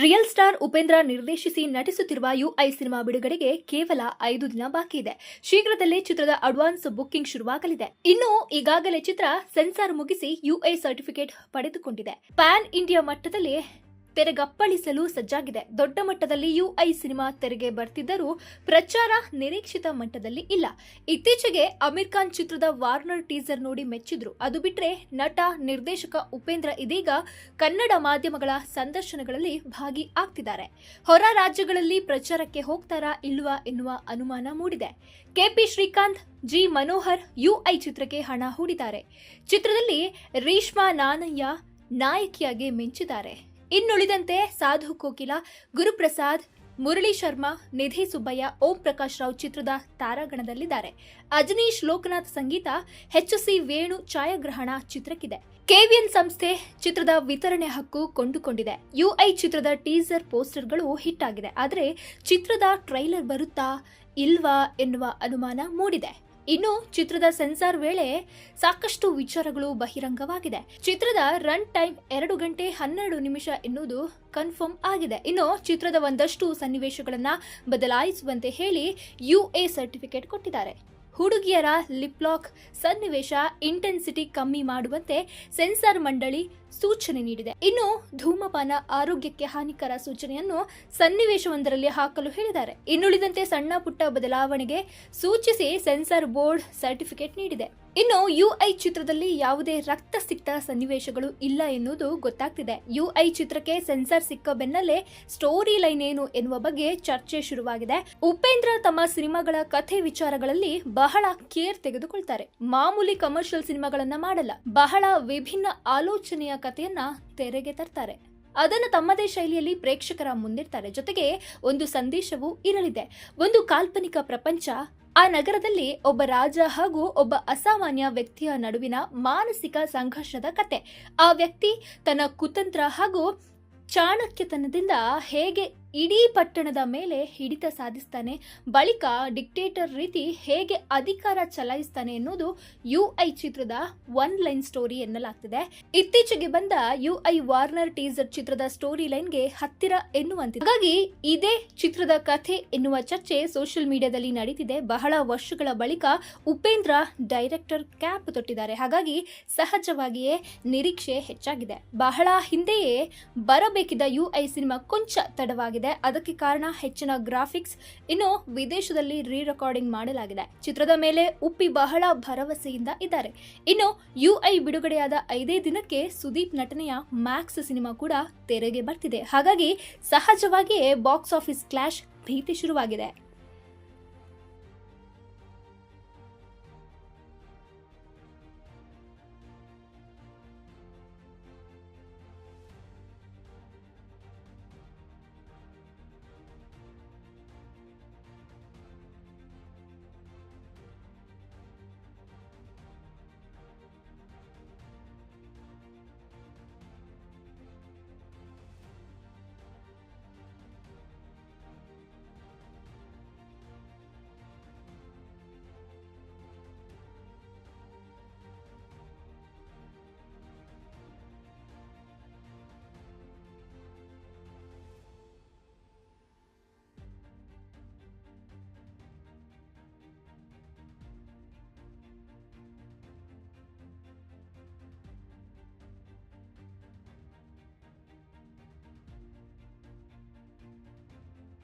Real star Upendra ನಿರ್ದೇಶಿಸಿ ನಟಿಸುತ್ತಿರುವ UI cinema ಬಿಡುಗಡೆಗೆ ಕೇವಲ ಐದು ದಿನ ಬಾಕಿ ಇದೆ. ಶೀಘ್ರದಲ್ಲೇ ಚಿತ್ರದ ಅಡ್ವಾನ್ಸ್ ಬುಕ್ಕಿಂಗ್ ಶುರುವಾಗಲಿದೆ. ಇನ್ನು ಈಗಾಗಲೇ ಚಿತ್ರ ಸೆನ್ಸಾರ್ ಮುಗಿಸಿ ಯುಐ ಸರ್ಟಿಫಿಕೇಟ್ ಪಡೆದುಕೊಂಡಿದೆ. ಪ್ಯಾನ್ ಇಂಡಿಯಾ ಮಟ್ಟದಲ್ಲಿ ತೆರೆಗಪ್ಪಳಿಸಲು ಸಜ್ಜಾಗಿದೆ. ದೊಡ್ಡ ಮಟ್ಟದಲ್ಲಿ ಯುಐ ಸಿನಿಮಾ ತೆರೆಗೆ ಬರ್ತಿದ್ದರೂ ಪ್ರಚಾರ ನಿರೀಕ್ಷಿತ ಮಟ್ಟದಲ್ಲಿ ಇಲ್ಲ. ಇತ್ತೀಚೆಗೆ ಅಮೀರ್ ಖಾನ್ ಚಿತ್ರದ ವಾರ್ನರ್ ಟೀಸರ್ ನೋಡಿ ಮೆಚ್ಚಿದ್ರು. ಅದು ಬಿಟ್ರೆ ನಟ, ನಿರ್ದೇಶಕ ಉಪೇಂದ್ರ ಇದೀಗ ಕನ್ನಡ ಮಾಧ್ಯಮಗಳ ಸಂದರ್ಶನಗಳಲ್ಲಿ ಭಾಗಿ ಆಗ್ತಿದ್ದಾರೆ. ಹೊರ ರಾಜ್ಯಗಳಲ್ಲಿ ಪ್ರಚಾರಕ್ಕೆ ಹೋಗ್ತಾರಾ ಇಲ್ವಾ ಎನ್ನುವ ಅನುಮಾನ ಮೂಡಿದೆ. KP Srikanth, G. Manohar UI ಚಿತ್ರಕ್ಕೆ ಹಣ ಹೂಡಿದ್ದಾರೆ. ಚಿತ್ರದಲ್ಲಿ ರೀಷ್ಮಾ ನಾನಯ್ಯ ನಾಯಕಿಯಾಗಿ ಮಿಂಚಿದ್ದಾರೆ. ಇನ್ನುಳಿದಂತೆ ಸಾಧು ಕೋಕಿಲ, ಗುರುಪ್ರಸಾದ್, ಮುರಳಿ ಶರ್ಮಾ, ನಿಧಿ ಸುಬ್ಬಯ್ಯ, ಓಂ ಪ್ರಕಾಶ್ ರಾವ್ ಚಿತ್ರದ ತಾರಾಗಣದಲ್ಲಿದ್ದಾರೆ. ಅಜನೀಶ್ ಲೋಕನಾಥ್ ಸಂಗೀತ ಸಿ ವೇಣು ಛಾಯಾಗ್ರಹಣ ಚಿತ್ರಕ್ಕಿದೆ. ಕೆವಿಎನ್ ಸಂಸ್ಥೆ ಚಿತ್ರದ ವಿತರಣೆ ಹಕ್ಕು ಕೊಂಡುಕೊಂಡಿದೆ. ಯುಐ ಚಿತ್ರದ ಟೀಸರ್ ಪೋಸ್ಟರ್ಗಳು ಹಿಟ್ ಆಗಿದೆ. ಆದರೆ ಚಿತ್ರದ ಟ್ರೈಲರ್ ಬರುತ್ತಾ ಇಲ್ವಾ ಎನ್ನುವ ಅನುಮಾನ ಮೂಡಿದೆ. ಇನ್ನು ಚಿತ್ರದ ಸೆನ್ಸಾರ್ ವೇಳೆ ಸಾಕಷ್ಟು ವಿಚಾರಗಳು ಬಹಿರಂಗವಾಗಿದೆ. ಚಿತ್ರದ ರನ್ ಟೈಮ್ ಎರಡು ಗಂಟೆ ಹನ್ನೆರಡು ನಿಮಿಷ ಎನ್ನುವುದು ಕನ್ಫರ್ಮ್ ಆಗಿದೆ. ಇನ್ನು ಚಿತ್ರದ ಒಂದಷ್ಟು ಸನ್ನಿವೇಶಗಳನ್ನ ಬದಲಾಯಿಸುವಂತೆ ಹೇಳಿ ಯುಎ ಸರ್ಟಿಫಿಕೇಟ್ ಕೊಟ್ಟಿದ್ದಾರೆ. ಹುಡುಗಿಯರ ಲಿಪ್ಲಾಕ್ ಸನ್ನಿವೇಶ ಇಂಟೆನ್ಸಿಟಿ ಕಮ್ಮಿ ಮಾಡುವಂತೆ ಸೆನ್ಸಾರ್ ಮಂಡಳಿ ಸೂಚನೆ ನೀಡಿದೆ. ಇನ್ನು ಧೂಮಪಾನ ಆರೋಗ್ಯಕ್ಕೆ ಹಾನಿಕರ ಸೂಚನೆಯನ್ನು ಸನ್ನಿವೇಶವೊಂದರಲ್ಲಿ ಹಾಕಲು ಹೇಳಿದ್ದಾರೆ. ಇನ್ನುಳಿದಂತೆ ಸಣ್ಣ ಪುಟ್ಟ ಬದಲಾವಣೆಗೆ ಸೂಚಿಸಿ ಸೆನ್ಸಾರ್ ಬೋರ್ಡ್ ಸರ್ಟಿಫಿಕೇಟ್ ನೀಡಿದೆ. ಇನ್ನು ಯು ಐ ಚಿತ್ರದಲ್ಲಿ ಯಾವುದೇ ರಕ್ತ ಸಿಕ್ತ ಸನ್ನಿವೇಶಗಳು ಇಲ್ಲ ಎನ್ನುವುದು ಗೊತ್ತಾಗ್ತಿದೆ. ಯು ಐ ಚಿತ್ರಕ್ಕೆ ಸೆನ್ಸಾರ್ ಸಿಕ್ಕ ಬೆನ್ನಲ್ಲೇ ಸ್ಟೋರಿ ಲೈನ್ ಏನು ಎನ್ನುವ ಬಗ್ಗೆ ಚರ್ಚೆ ಶುರುವಾಗಿದೆ. ಉಪೇಂದ್ರ ತಮ್ಮ ಸಿನಿಮಾಗಳ ಕಥೆ ವಿಚಾರಗಳಲ್ಲಿ ಬಹಳ ಕೇರ್ ತೆಗೆದುಕೊಳ್ತಾರೆ. ಮಾಮೂಲಿ ಕಮರ್ಷಿಯಲ್ ಸಿನಿಮಾಗಳನ್ನ ಮಾಡಲ್ಲ, ಬಹಳ ವಿಭಿನ್ನ ಆಲೋಚನೆಯ ಕಥೆಯನ್ನ ತೆರೆಗೆ ತರ್ತಾರೆ. ಅದನ್ನು ತಮ್ಮದೇ ಶೈಲಿಯಲ್ಲಿ ಪ್ರೇಕ್ಷಕರ ಮುಂದಿರ್ತಾರೆ ಜೊತೆಗೆ ಒಂದು ಸಂದೇಶವೂ ಇರಲಿದೆ. ಒಂದು ಕಾಲ್ಪನಿಕ ಪ್ರಪಂಚ ಆ ನಗರದಲ್ಲಿ ಒಬ್ಬ ರಾಜ ಹಾಗೂ ಒಬ್ಬ ಅಸಾಮಾನ್ಯ ವ್ಯಕ್ತಿಯ ನಡುವಿನ ಮಾನಸಿಕ ಸಂಘರ್ಷದ ಕತೆ. ಆ ವ್ಯಕ್ತಿ ತನ್ನ ಕುತಂತ್ರ ಹಾಗೂ ಚಾಣಕ್ಯತನದಿಂದ ಹೇಗೆ ಇಡೀ ಪಟ್ಟಣದ ಮೇಲೆ ಹಿಡಿತ ಸಾಧಿಸ್ತಾನೆ. ಬಳಿಕ ಡಿಕ್ಟೇಟರ್ ರೀತಿ ಹೇಗೆ ಅಧಿಕಾರ ಚಲಾಯಿಸ್ತಾನೆ ಎನ್ನುವುದು ಯು ಐ ಚಿತ್ರದ ಒನ್ ಲೈನ್ ಸ್ಟೋರಿ ಎನ್ನಲಾಗ್ತಿದೆ. ಇತ್ತೀಚೆಗೆ ಬಂದ ಯು ಐ ವಾರ್ನರ್ ಟೀಸರ್ ಚಿತ್ರದ ಸ್ಟೋರಿ ಲೈನ್ಗೆ ಹತ್ತಿರ ಎನ್ನುವಂತಿದೆ. ಹಾಗಾಗಿ ಇದೇ ಚಿತ್ರದ ಕಥೆ ಎನ್ನುವ ಚರ್ಚೆ ಸೋಷಿಯಲ್ ಮೀಡಿಯಾದಲ್ಲಿ ನಡೀತಿದೆ. ಬಹಳ ವರ್ಷಗಳ ಬಳಿಕ ಉಪೇಂದ್ರ ಡೈರೆಕ್ಟರ್ ಕ್ಯಾಪ್ ತೊಟ್ಟಿದ್ದಾರೆ. ಹಾಗಾಗಿ ಸಹಜವಾಗಿಯೇ ನಿರೀಕ್ಷೆ ಹೆಚ್ಚಾಗಿದೆ. ಬಹಳ ಹಿಂದೆಯೇ ಬರಬೇಕಿದ್ದ ಯುಐ ಸಿನಿಮಾ ಕೊಂಚ ತಡವಾಗಿದೆ. ಅದಕ್ಕೆ ಕಾರಣ ಹೆಚ್ಚಿನ ಗ್ರಾಫಿಕ್ಸ್ ಇನ್ನು ವಿದೇಶದಲ್ಲಿ ರೀ ರೆಕಾರ್ಡಿಂಗ್ ಮಾಡಲಾಗಿದೆ. ಚಿತ್ರದ ಮೇಲೆ ಉಪ್ಪಿ ಬಹಳ ಭರವಸೆಯಿಂದ ಇದ್ದಾರೆ. ಇನ್ನು ಯುಐ ಬಿಡುಗಡೆಯಾದ ಐದೇ ದಿನಕ್ಕೆ ಸುದೀಪ್ ನಟನೆಯ ಮ್ಯಾಕ್ಸ್ ಸಿನಿಮಾ ಕೂಡ ತೆರೆಗೆ ಬರ್ತಿದೆ. ಹಾಗಾಗಿ ಸಹಜವಾಗಿಯೇ ಬಾಕ್ಸ್ ಆಫೀಸ್ ಕ್ಲಾಶ್ ಭೀತಿ ಶುರುವಾಗಿದೆ.